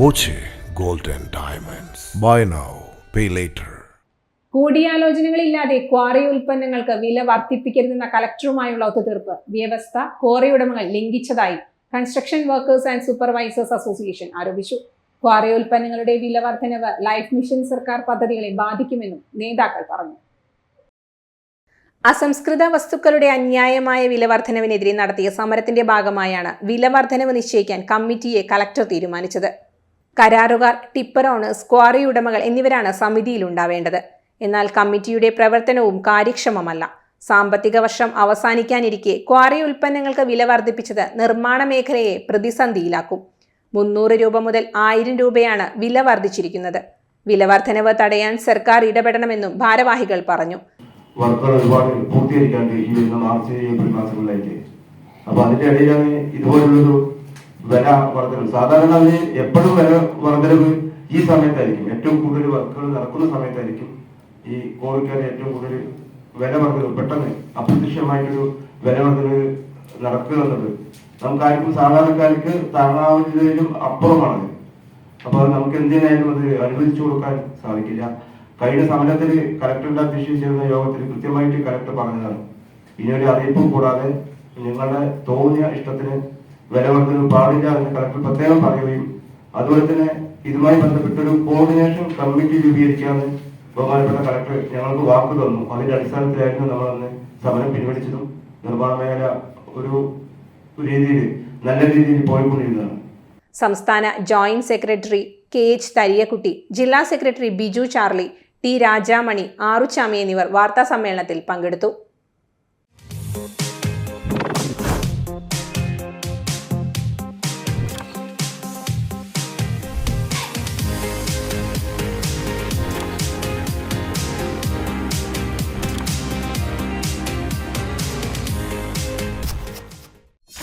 Boche golden diamonds. Buy now pay later കൂടിയാലോചനകളില്ലാതെ quarry ഉൽപ്പന്നങ്ങൾക്ക് വില വർദ്ധിപ്പിക്കരുതെന്ന കലക്ടറുമായുള്ള ഒത്തുതീർപ്പ്. വ്യവസ്ഥ ക്വാറി ഉടമകൾ ലംഘിച്ചതായി construction workers and supervisors association ആരോപിച്ചു. ക്വാറി ഉൽപ്പന്നങ്ങളുടെ വില വർധനവ് ലൈഫ് മിഷൻ സർക്കാർ പദ്ധതികളെ ബാധിക്കുമെന്നും നേതാക്കൾ പറഞ്ഞു. അസംസ്കൃത വസ്തുക്കളുടെ അന്യായമായ വിലവർധനവിനെതിരെ നടത്തിയ സമരത്തിന്റെ ഭാഗമായാണ് വിലവർധനവ് നിശ്ചയിക്കാൻ കമ്മിറ്റിയെ കലക്ടർ തീരുമാനിച്ചത്. കരാറുകാർ ടിപ്പർ ഓണേഴ്സ് സ്ക്വാറി ഉടമകൾ എന്നിവരാണ് സമിതിയിലുണ്ടാവേണ്ടത്. എന്നാൽ കമ്മിറ്റിയുടെ പ്രവർത്തനവും കാര്യക്ഷമമല്ല. സാമ്പത്തിക വർഷം അവസാനിക്കാനിരിക്കെ ക്വാറി ഉൽപ്പന്നങ്ങൾക്ക് വില വർദ്ധിപ്പിച്ചത് നിർമ്മാണ മേഖലയെ പ്രതിസന്ധിയിലാക്കും. മുന്നൂറ് രൂപ മുതൽ ആയിരം രൂപയാണ് വില വർദ്ധിച്ചിരിക്കുന്നത്. വില വർധനവ് തടയാൻ സർക്കാർ ഇടപെടണമെന്നും ഭാരവാഹികൾ പറഞ്ഞു. ഒരുപാട് മാർച്ച് അപ്പൊ അതിന്റെ ഇടയിലാണ് ഇതുപോലുള്ളൊരു വില വർധന. സാധാരണ അതിന് എപ്പോഴും വില വർധനവ് ഈ സമയത്തായിരിക്കും. ഏറ്റവും കൂടുതൽ വർക്കുകൾ നടക്കുന്ന സമയത്തായിരിക്കും ഈ കോവിക്കാർ ഏറ്റവും കൂടുതൽ വില വർധനവ്. പെട്ടെന്ന് അപ്രത്യക്ഷമായിട്ടൊരു വില വർധനവ് നടക്കുക എന്നത് നമുക്കാർക്കും സാധാരണക്കാർക്ക് താങ്ങാവുന്നതിലും അപ്പുറമാണ് അപ്പൊ അത് നമുക്ക് എന്തിനായാലും അത് അനുവദിച്ചു കൊടുക്കാൻ സാധിക്കില്ല. കഴിഞ്ഞ സമരത്തിൽ കലക്ടറുടെ അധ്യക്ഷം ചേർന്ന യോഗത്തിൽ കൃത്യമായിട്ട് കലക്ടർ പറഞ്ഞതാണ്. ഇനി ഒരു അറിയിപ്പും കൂടാതെ നിങ്ങളുടെ തോന്നിയ ഇഷ്ടത്തിന് വില പാടില്ല എന്ന് കളക്ടർ പ്രത്യേകം പറയുകയും അതുപോലെ തന്നെ ഇതുമായി ബന്ധപ്പെട്ട ഒരു കോർഡിനേഷൻ കമ്മിറ്റി രൂപീകരിക്കാമെന്ന് ബഹുമാനപ്പെട്ട കളക്ടർ ഞങ്ങൾക്ക് വാക്ക് തന്നു. അതിന്റെ അടിസ്ഥാനത്തിലായിരുന്നു നമ്മൾ അന്ന് സമരം പിൻവലിച്ചതും നിർമ്മാണ മേഖല ഒരു രീതിയിൽ നല്ല രീതിയിൽ പോയിക്കൊണ്ടിരുന്നതാണ്. സംസ്ഥാന joint secretary K H Thariyakutty ജില്ലാ secretary Biju Charlie T Rajamani Aruchami എന്നിവർ വാർത്താ സമ്മേളനത്തിൽ പങ്കെടുത്തു.